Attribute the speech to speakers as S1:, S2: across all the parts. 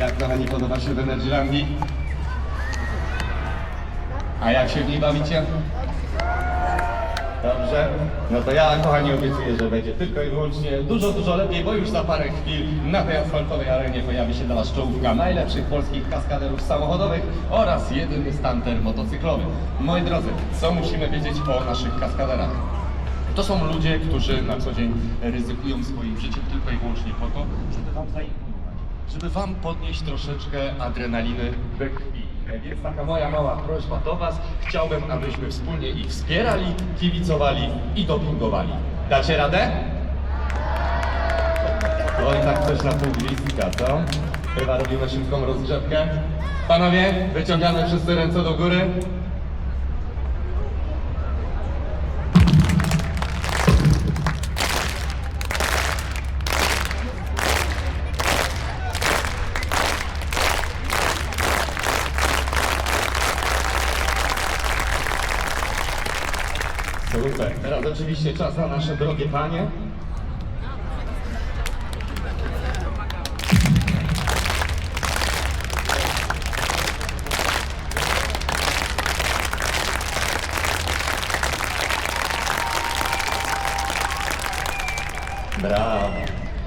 S1: Jak kochani podoba się w Energylandii? A jak się w niej bawicie? Dobrze? No to ja, kochani, obiecuję, że będzie tylko i wyłącznie dużo, dużo lepiej, bo już za parę chwil na tej asfaltowej arenie pojawi się dla Was czołówka najlepszych polskich kaskaderów samochodowych oraz jedyny stanter motocyklowy. Moi drodzy, co musimy wiedzieć o naszych kaskaderach? To są ludzie, którzy na co dzień ryzykują swoim życiem tylko i wyłącznie po to, żeby Wam zaimponować, żeby Wam podnieść troszeczkę adrenaliny we krwi. Więc taka moja mała prośba do Was. Chciałbym, abyśmy wspólnie ich wspierali, kibicowali i dopingowali. Dacie radę? Oj, tak coś na pół gwizdka, co? Chyba robimy szybką rozgrzewkę. Panowie, wyciągamy wszyscy ręce do góry. Super. Teraz oczywiście czas na nasze drogie panie. Brawo.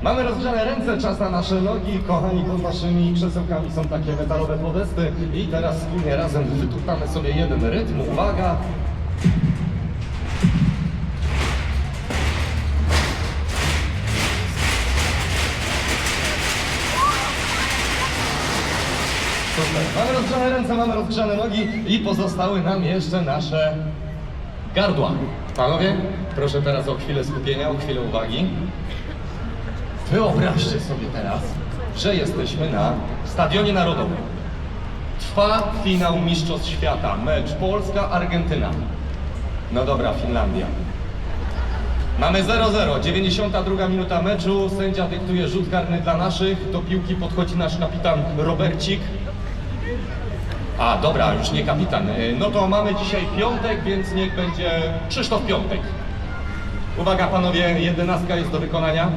S1: Mamy rozgrzane ręce, czas na nasze nogi. Kochani, pod naszymi krzesełkami są takie metalowe podesty. I teraz wspólnie razem wytuptamy sobie jeden rytm. Uwaga. Mamy rozgrzane ręce, mamy rozgrzane nogi i pozostały nam jeszcze nasze gardła. Panowie, proszę teraz o chwilę skupienia, o chwilę uwagi. Wyobraźcie sobie teraz, że jesteśmy na Stadionie Narodowym. Trwa finał Mistrzostw Świata, mecz Polska-Argentyna. No dobra, Finlandia. Mamy 0-0, 92 minuta meczu, sędzia dyktuje rzut karny dla naszych, do piłki podchodzi nasz kapitan Robercik. A, dobra, już nie kapitan. Y, No to mamy dzisiaj piątek, więc niech będzie Krzysztof Piątek. Uwaga panowie, jedenastka jest do wykonania.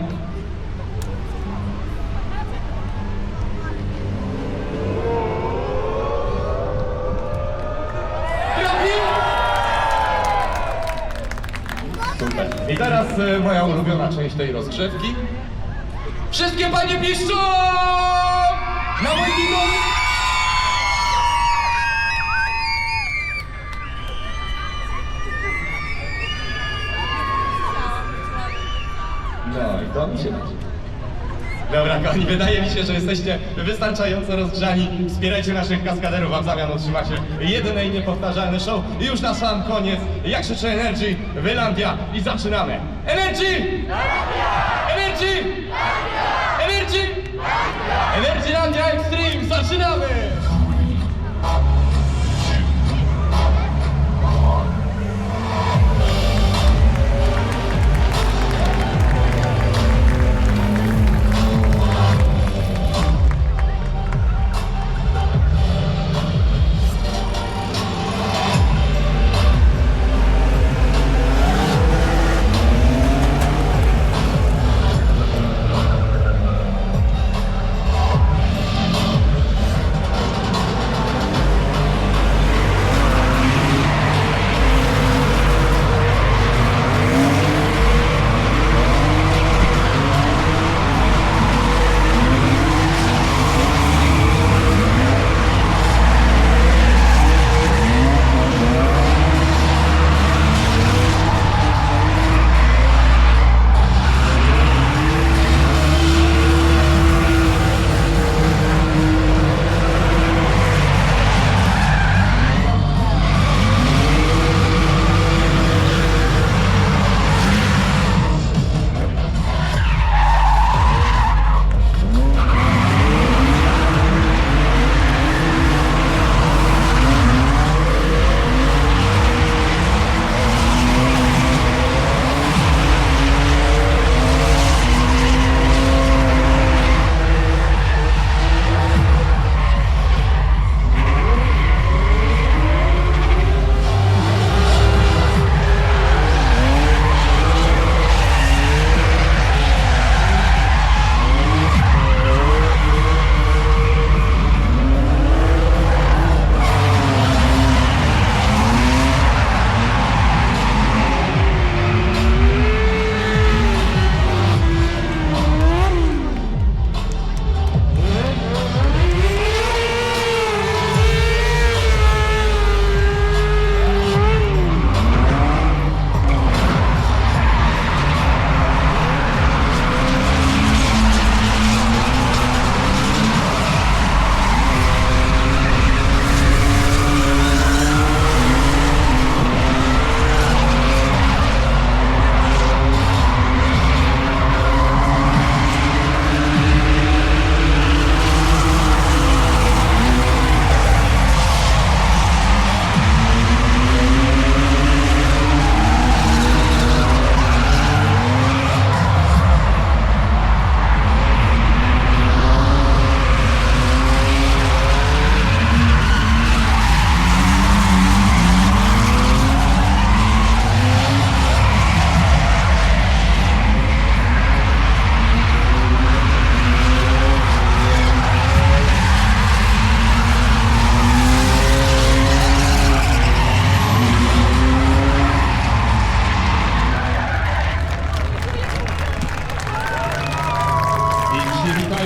S1: Super. I teraz y, moja ulubiona część tej rozgrzewki. Wszystkie panie piszczą! Na mój! Mi się. Dobra, kochani, wydaje mi się, że jesteście wystarczająco rozgrzani. Wspierajcie naszych kaskaderów, a w zamian otrzymacie jedyne i niepowtarzalne show. I już na sam koniec, jak krzyczę Energy, Wylandia i zaczynamy. Energy! Energy!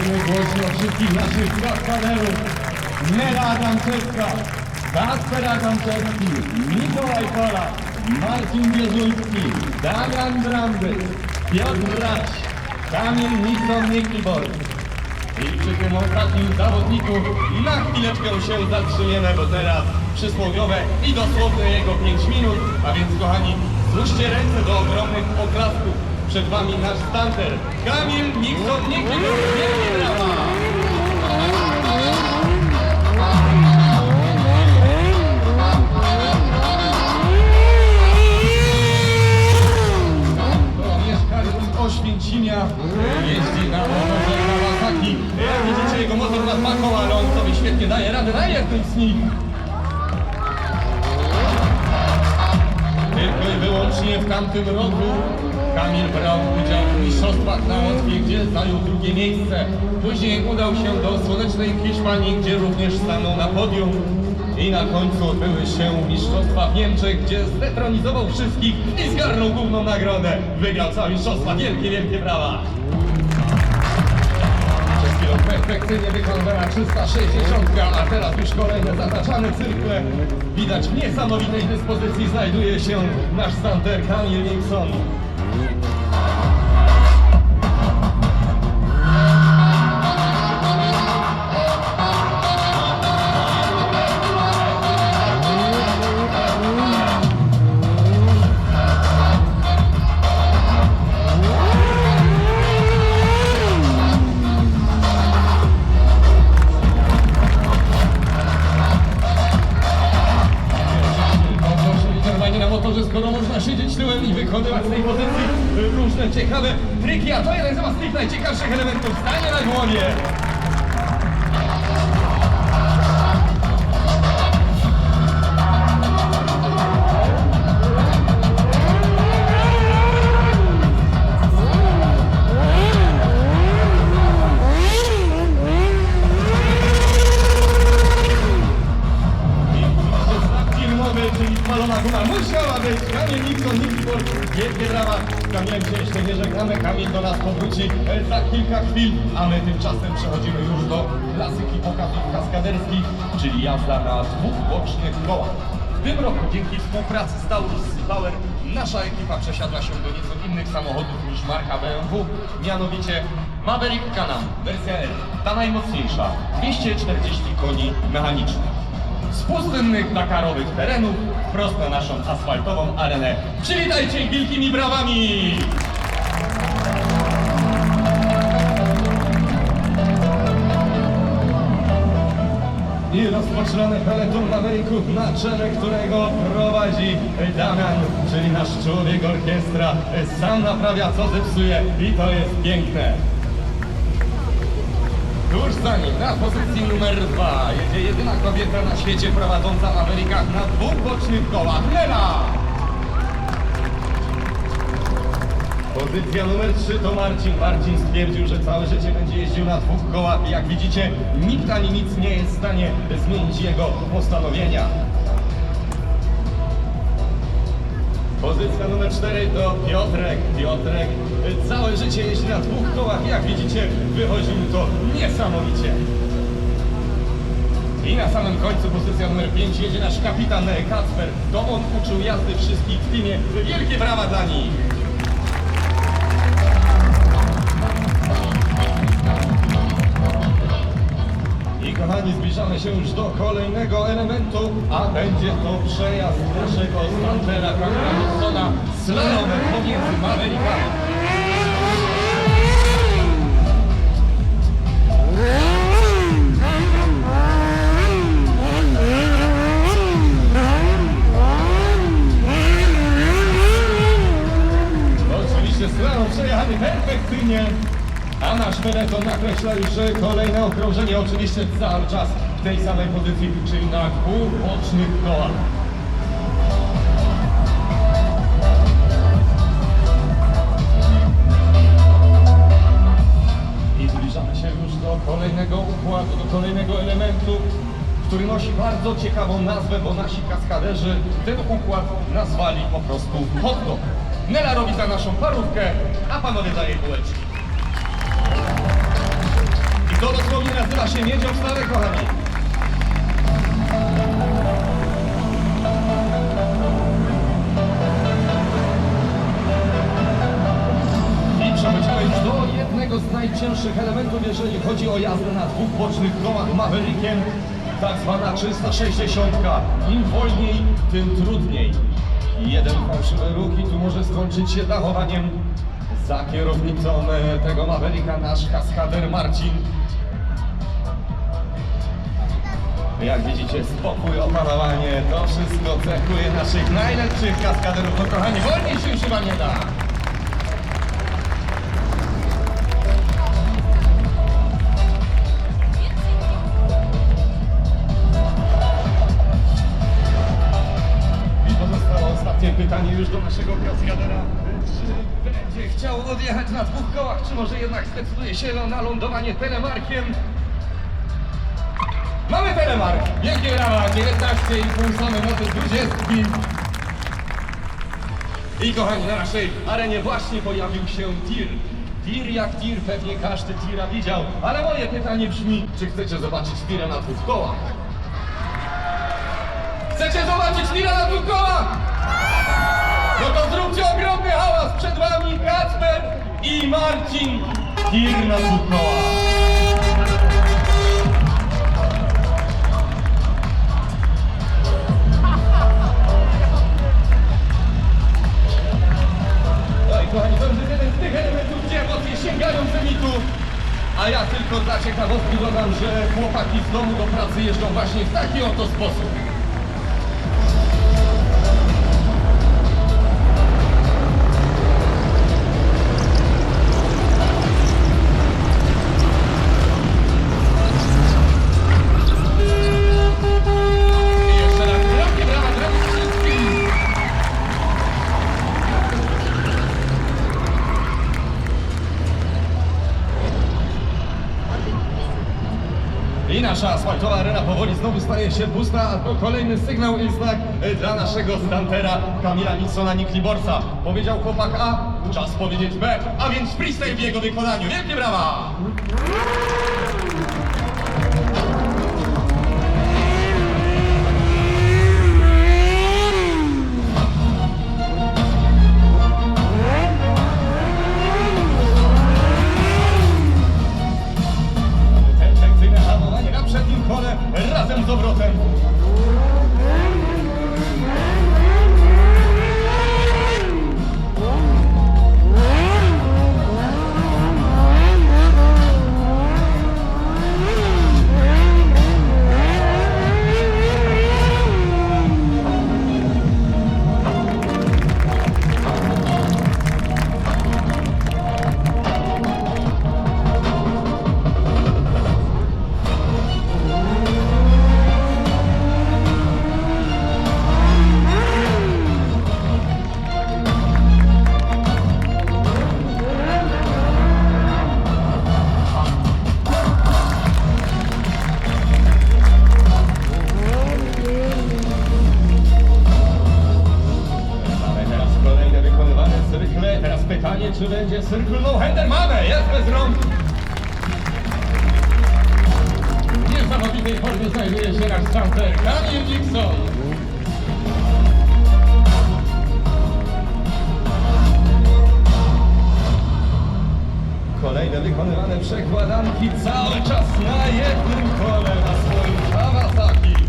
S1: Przywitajmy głośno wszystkich naszych kaskaderów. Nela Adamczewska, Kasper Adamczewski, Mikołaj Polak, Marcin Bierzulski, Damian Brandy, Piotr Raś, Kamil Nixon Nikibor. I przy tym ostatnim zawodniku na chwileczkę się zatrzymiemy, bo teraz przysłowiowe i dosłowne jego 5 minut. A więc kochani, złóżcie ręce do ogromnych poklasków. Przed wami nasz stanter Kamil Nixon Nikibor. Wielkie brawa! Mieszkaniec Oświęcimia jeździ na motorze Kawasaki. Jak widzicie, jego motor ma dwa ale on sobie świetnie daje radę na jednym z nich. Tylko i wyłącznie w tamtym roku Kamil brał udział w mistrzostwach na Łotwie, gdzie zajął drugie miejsce. Później udał się do słonecznej Hiszpanii, gdzie również stanął na podium. I na końcu odbyły się mistrzostwa w Niemczech, gdzie zdetronizował wszystkich i zgarnął główną nagrodę. Wygrał całe mistrzostwa. Wielkie, wielkie brawa! Perfekcyjnie wykonana 360, a teraz już kolejne zataczane cyrkle. Widać w niesamowitej dyspozycji znajduje się nasz stanter Kamil Nixon. Proszę czyli spalona guma musiała być. Kamil Nixon, Nixon, wielkie brawa. Kamilem się jeszcze nie żegnamy. Kamil do nas powróci e, za kilka chwil, a my tymczasem przechodzimy już do klasyki pokazów kaskaderskich, czyli jazda na dwóch bocznych kołach. W tym roku dzięki współpracy z Taurus Power nasza ekipa przesiadła się do nieco innych samochodów niż marka BMW, mianowicie Maverick Can-Am, wersja R, ta najmocniejsza, 240 koni mechanicznych z pustynnych Dakarowych terenów wprost na naszą asfaltową arenę. Przywitajcie ich wielkimi brawami! I rozpoczynamy peleton Maverików, na czele którego prowadzi Damian, czyli nasz człowiek orkiestra. Sam naprawia co zepsuje i to jest piękne. Tuż za nim, na pozycji numer dwa, jedzie jedyna kobieta na świecie prowadząca w Amerykach na dwóch bocznych kołach, Lena! Pozycja numer 3 to Marcin. Marcin stwierdził, że całe życie będzie jeździł na dwóch kołach i jak widzicie, nikt ani nic nie jest w stanie zmienić jego postanowienia. Pozycja numer 4 to Piotrek. Piotrek y, całe życie jeździ na dwóch kołach jak widzicie, wychodzi mu to niesamowicie. I na samym końcu pozycja numer 5 jedzie nasz kapitan Kacper. To on uczył jazdy wszystkich w teamie. Wielkie brawa dla nich! Się już do kolejnego elementu, a będzie to przejazd naszego Stantera Kamilsona slalomem pomiędzy slalom przejechany perfekcyjnie, a nasz peleton nakreśla już kolejne okrążenie, oczywiście cały czas w tej samej pozycji, czyli na dwóch bocznych kołach. I zbliżamy się już do kolejnego układu, do kolejnego elementu, który nosi bardzo ciekawą nazwę, bo nasi kaskaderzy ten układ nazwali po prostu hot dog. Nela robi za naszą parówkę, a panowie za jej bułeczki. będzie miedzią w stale, kochani. Jednego z najcięższych elementów, jeżeli chodzi o jazdę na dwóch bocznych kołach Maverickiem, tak zwana 360. Im wolniej, tym trudniej. Jeden fałszywy ruch i tu może skończyć się dachowaniem za kierownicą e, tego Mavericka nasz kaskader Marcin. Jak widzicie, spokój, opanowanie, to wszystko cechuje naszych najlepszych kaskaderów. No kochani, wolniej się już chyba nie da. Pytanie już do naszego kaskadera. Czy będzie chciał odjechać na dwóch kołach, czy może jednak zdecyduje się na lądowanie telemarkiem? Mamy telemark! Wielkie brawa! 19,5 same z 20. I kochani, na naszej arenie właśnie pojawił się tir. Tir jak tir, pewnie każdy tira widział. Ale moje pytanie brzmi, czy chcecie zobaczyć tira na dwóch kołach? Chcecie zobaczyć tira na dwóch kołach? I Marcin! Tir na dwóch kołach! No i kochani, to jest jeden z tych elementów, gdzie emocje sięgają zenitu. A ja tylko dla ciekawostki dodam, że chłopaki z domu do pracy jeżdżą właśnie w taki oto sposób. I nasza asfaltowa arena powoli znowu staje się pusta, a to kolejny sygnał i znak e, dla naszego stantera Kamila Nilsona Nikliborca. Powiedział chłopak A, czas powiedzieć B, a więc freestyle w jego wykonaniu. Wielkie brawa! Kamil Dixon. Kolejne wykonywane przekładanki cały czas na jednym kole na swoim Kawasaki.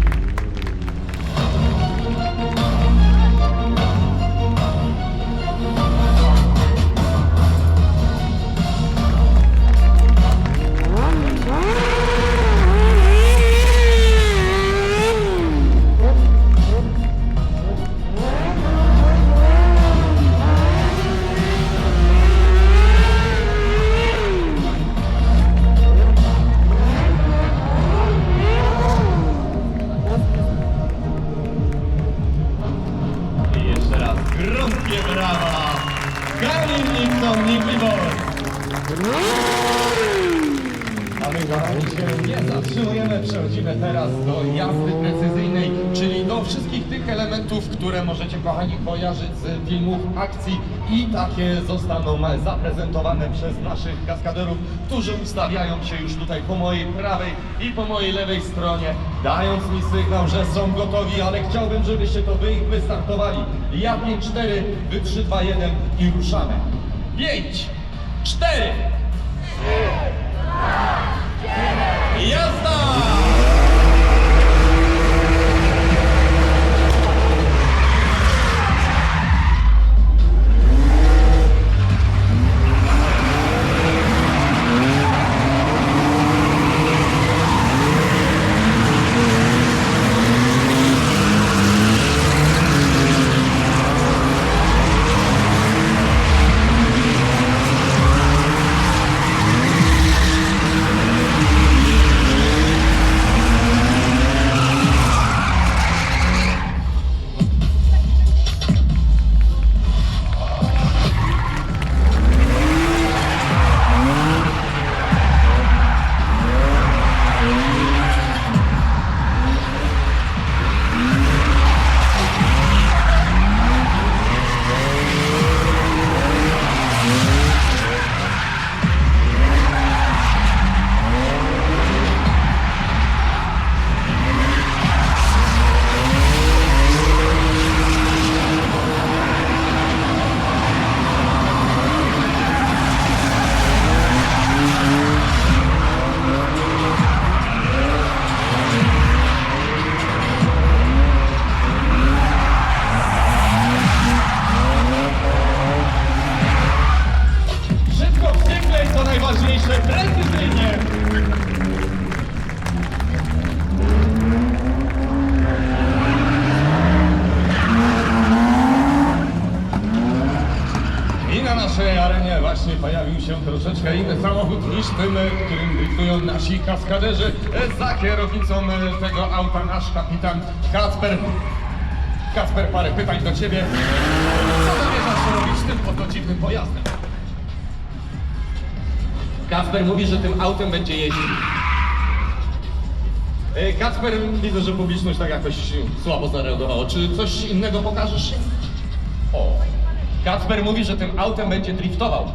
S1: Gromkie brawa! Karolin Nixon, Nicky A my się nie zatrzymujemy. Przechodzimy teraz do jazdy precyzyjnej wszystkich tych elementów, które możecie, kochani, kojarzyć z filmów akcji i takie zostaną zaprezentowane przez naszych kaskaderów, którzy ustawiają się już tutaj po mojej prawej i po mojej lewej stronie, dając mi sygnał, że są gotowi, ale chciałbym, żebyście to wy ich wystartowali. Ja 5-4, wy 3-2-1 i ruszamy. 5, 4, Jazda! Za kierownicą tego auta nasz kapitan Kacper. Kacper, parę pytań do Ciebie. Co zamierzasz robić tym oto dziwnym pojazdem?
S2: Kasper mówi, że tym autem będzie jeździł.
S1: E, Kacper, widzę, że publiczność tak jakoś słabo zareagowała. Czy coś innego pokażesz? O, Kacper mówi, że tym autem będzie driftował.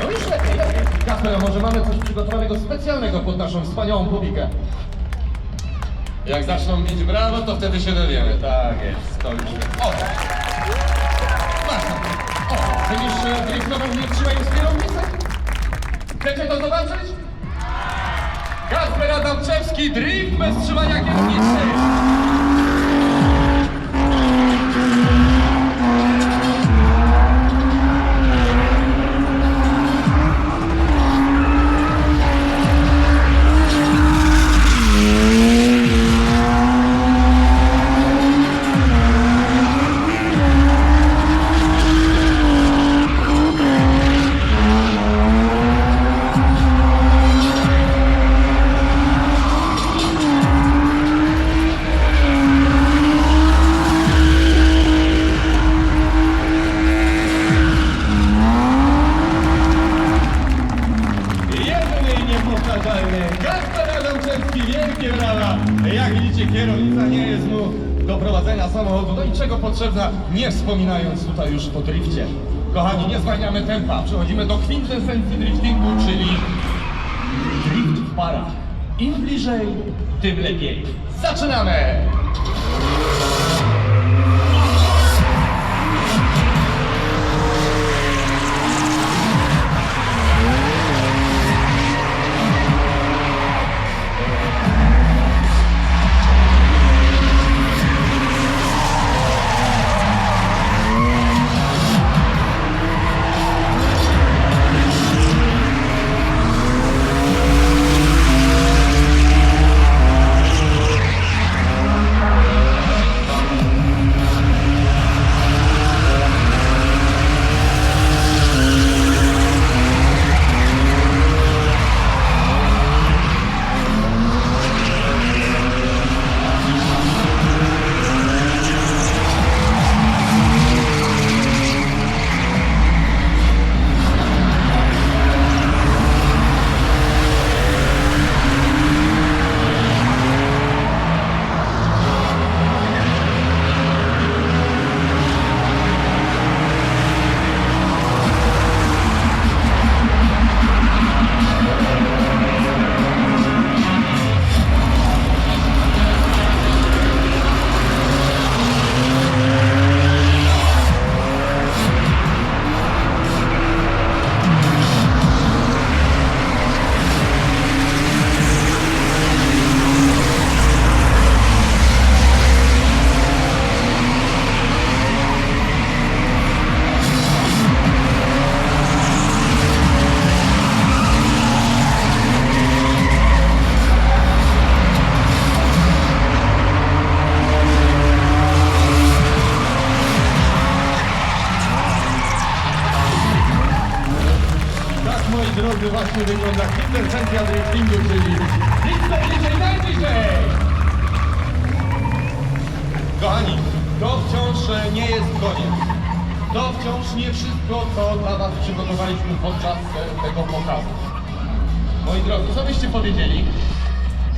S1: No lepiej. Kacper, a może mamy coś przygotowanego specjalnego pod naszą wspaniałą publikę? Jak zaczną bić brawo, to wtedy się dowiemy. Tak jest, to już. O! Masz tam. O, będziesz e, driftował nie trzymając kierownicę? Chcecie to zobaczyć? Kasper Adamczewski, drift bez trzymania kierownicy! Samochodu do niczego potrzebna, nie wspominając tutaj już o drifcie. Kochani, nie zwalniamy tempa, przechodzimy do kwintesencji driftingu, czyli drift w parach. Im bliżej, tym lepiej. Zaczynamy!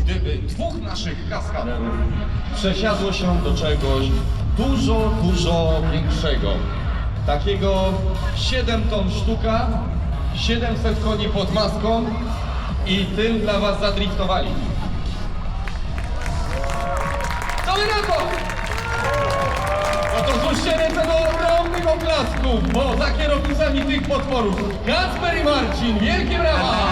S1: Gdyby dwóch naszych kaskaderów przesiadło się do czegoś dużo, dużo większego? Takiego 7 ton sztuka, 700 koni pod maską i tym dla Was zadriftowali. Co wy na to? No to złóżcie ręce do ogromnych oklasków, bo za kierownicami tych potworów Kacper i Marcin, wielkie brawa!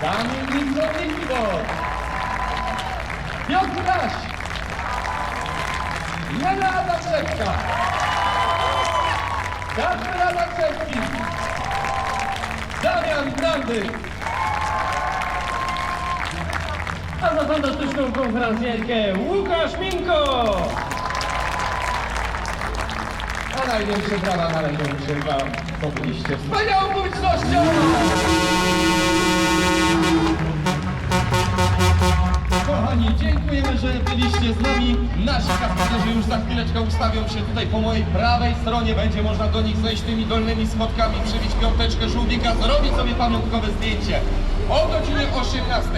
S1: Daniel Grimson-Lichtenberg, Piotr Raś, Lena Adamczewska, Kacper Adamczewski, Damian Brandy,
S3: A za fantastyczną konferencjerkę Łukasz Minko!
S1: a największe brawa należą się Wam, bo byliście wspaniałą publicznością! Kochani, dziękujemy, że byliście z nami. Nasi kaskaderzy już za chwileczkę ustawią się tutaj po mojej prawej stronie. Będzie można do nich zejść tymi dolnymi schodkami, przybić piąteczkę żółwika, zrobić sobie pamiątkowe zdjęcie. O godzinie 18.